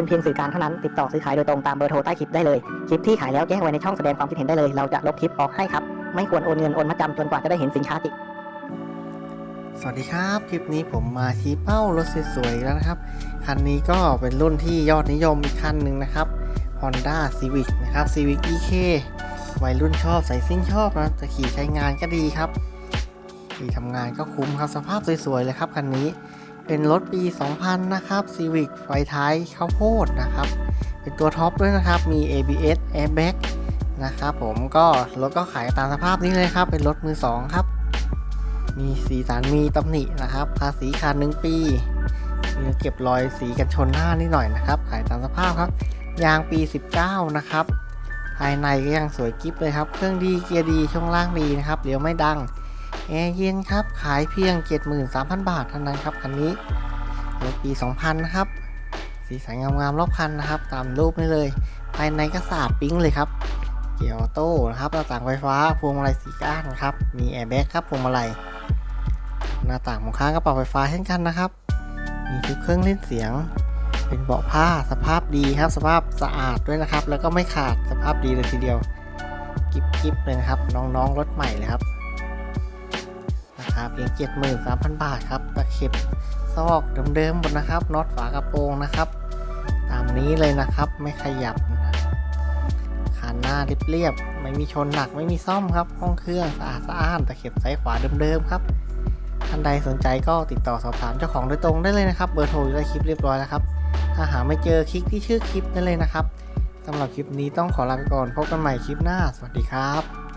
เป็นเพียงสื่อกลางเท่านั้น ติดต่อซื้อขายโดยตรงตามเบอร์โทรใต้คลิปได้เลย คลิปที่ขายแล้วแจ้งไว้ในช่องแสดงความคิดเห็นได้เลย เราจะลบคลิปออกให้ครับ ไม่ควรโอนเงินโอนมาจำจนกว่าจะได้เห็นสินค้าจริง สวัสดีครับ คลิปนี้ผมมาชี้เป้ารถสวยๆแล้วนะครับ คันนี้ก็เป็นรุ่นที่ยอดนิยมอีกคันหนึ่งนะครับ Honda Civic นะครับ Civic EK วัยรุ่นชอบใส่ซิ่งชอบนะจะขี่ใช้งานก็ดีครับขี่ทำงานก็คุ้มครับสภาพสวยๆเลยครับคันนี้ เป็นรถปี 2000 นะครับ Civic ไฟท้ายข้าวโพดนะครับ เป็นตัวท็อปด้วยนะครับ มี ABS Airbag นะครับผมก็รถก็ขายตามสภาพนี้เลยครับ เป็นรถมือสองครับ มีสีสันมีตำหนินะครับ ภาษีขาดหนึ่งปี มีเก็บรอยสีกันชนหน้านิดหน่อยนะครับ ขายตามสภาพครับ ยางปี 19 นะครับ ภายในก็ยังสวยกิ๊บเลยครับ เครื่องดีเกียร์ดีช่วงล่างดีนะครับเดี๋ยวไม่ดัง แอร์เย็นครับ ขายเพียง 73,000 บาทเท่านั้นครับคันนี้รถปี 2000 นะครับ สีสันงามๆรอบคันนะครับ ตามรูปนี้เลย ภายในก็สะอาดปิ๊งเลยครับ เกียร์ออโต้นะครับหน้าต่างไฟฟ้า พวงมาลัยสีก้านครับ มีแอร์แบ็กครับพวงมาลัย หน้าต่างของข้างกระเป๋าไฟฟ้าเช่นกันนะครับ มีทุกเครื่องเล่นเสียง เป็นเบาะผ้าสภาพดีครับ สภาพสะอาดด้วยนะครับ แล้วก็ไม่ขาดสภาพดีเลยทีเดียว กิบกิบเลยนะครับ น้องๆรถใหม่เลยครับาเพียง 73,000 บาทครับ ตะเข็บซอกเดิมๆหมดนะครับน็อตฝากระโปรงนะครับ ตามนี้เลยนะครับไม่ขยับคานหน้าเรียบๆไม่มีชนหนักไม่มีซ่อมครับ ห้องเครื่องสะอาดสะอ้านตะเข็บซ้ายขวาเดิมๆครับท่านใดสนใจก็ติดต่อสอบถามเจ้าของโดยตรงได้เลยนะครับ เบอร์โทรอยู่ใต้คลิปเรียบร้อยแล้วครับ ถ้าหาไม่เจอคลิกที่ชื่อคลิปได้เลยนะครับสำหรับคลิปนี้ต้องขอลาไปก่อนพบกันใหม่คลิปหน้า สวัสดีครับ